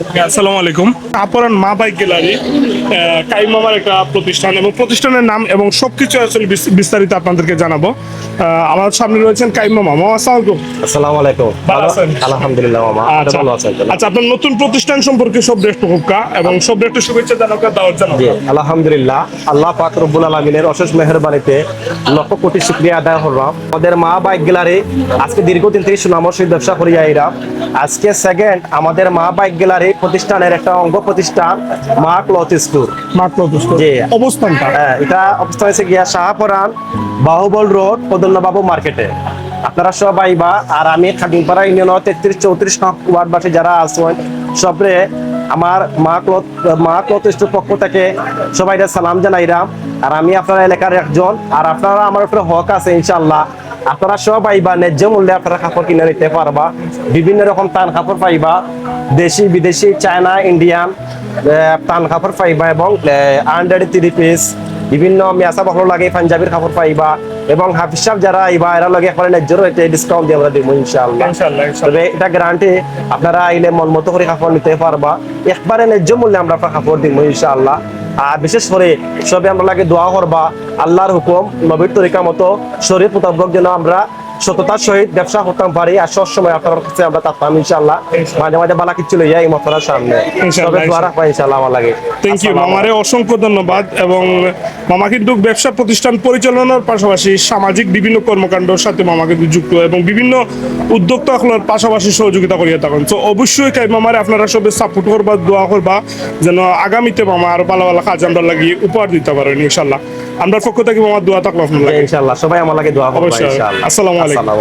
আসসালামু আলাইকুম। কাপড়ের মা বাইক গ্যালারি কাইম মামার একটা প্রতিষ্ঠান এবং প্রতিষ্ঠানের নাম এবং সবকিছু আসলে বিস্তারিত আপনাদেরকে জানাব। আমার সামনে রয়েছেন কাইম মামা। আসসালামু আলাইকুম। আসসালামু আলাইকুম। ভালো আছেন? আলহামদুলিল্লাহ মামা। আচ্ছা। ভালো আছেন আচ্ছা আপনার নতুন প্রতিষ্ঠান সম্পর্কে সব হুক্কা এবং সব রেস্ট শুভেচ্ছা জানাকা দাওয়াত জানাব আলহামদুলিল্লাহ। আল্লাহ পাক রব্বুল আলমিনের অশেষ মেহরবানিতে লক্ষ কোটি শুক্রিয়া আদায় করলাম। আমাদের মা বাইক গ্যালারি আজকে দীর্ঘদিন থেকে সুনামর ব্যবসা করি আইরা আজকে সেকেন্ড আমাদের মা বাইক গ্যালারি প্রতিষ্ঠানের একটা অঙ্গ প্রতিষ্ঠান মা ক্লথ স্টোর মাত্র জি। অবস্থানটা? হ্যাঁ, এটা অবস্থান হয়েছে গিয়া শাহপুরান বাহুবল রোড পদন্যবাবু মার্কেটে। আপনারা সবাই বা আর আমি খাদিমপাড়া ইউনিয়ন তেত্রিশ চৌত্রিশ ওয়ার্ডবাসী যারা আছেন সবরে আমার মা ক্লথ মা ক্লথ স্টোর পক্ষ থেকে সবাই সালাম জানাইরাম। আর আমি আপনার এলাকার একজন আর আপনারা আমার উপরে হক আছে ইনশাল্লাহ আপনারা সবাই বা ন্যায্য মূল্যে আপনারা কাপড় কিনে নিতে পারবা। বিভিন্ন রকম টান কাপড় পাইবা। দেশি বিদেশি চায়না ইন্ডিয়ান টান কাপড় পাইবা এবং আন্ডার থ্রি পিস বিভিন্ন মেসা ভালো লাগে পাঞ্জাবির কাপড় পাইবা। এবং হাফিজ সাহেব যারা আইবা এরা লাগে একবারে ন্যায্য রেটে ডিসকাউন্ট দিয়ে আমরা দিব ইনশাআল্লাহ। ইনশাআল্লাহ। তবে এটা গ্যারান্টি আপনারা আইলে মন মতো করে কাপড় নিতে পারবা। একবারে ন্যায্য মূল্যে আমরা আপনার কাপড় দিব ইনশাআল্লাহ। আর বিশেষ করে সবে আমরা লাগে দোয়া করবা আল্লাহর হুকুম নবীর তরিকা মতো শরীর মোতাবক যেন আমরা সততার সহিত ব্যবসা করতাম পারি। আর সব সময় আপনার কাছে আমরা থাকতাম ইনশাআল্লাহ। মাঝে মাঝে বালা কিচ্ছু লইয়া এই মতলার সামনে। ইনশাআল্লাহ, তবে দোয়া রাখবা ইনশাআল্লাহ আমার লাগে। থ্যাংক ইউ আমারে অসংখ্য ধন্যবাদ এবং মামা কিন্তু ব্যবসা প্রতিষ্ঠান পরিচালনার পাশাপাশি সামাজিক বিভিন্ন কর্মকাণ্ডের সাথে মামা কিন্তু যুক্ত এবং বিভিন্ন উদ্যোক্তা খোলার পাশাপাশি সহযোগিতা করিয়া থাকেন। তো অবশ্যই কাই মামারে আপনারা সবে সাপোর্ট করবা দোয়া করবা যেন আগামীতে মামা আরও ভালো ভালো কাজ আমরা লাগিয়ে উপহার দিতে পারেন ইনশাল্লাহ আমরা পক্ষ থেকে মামার দোয়া থাকল আপনার ইনশাল্লাহ সবাই আমার লাগে দোয়া করবা অবশ্যই। আসসালামাইকুম আসসালামু আলাইকুম।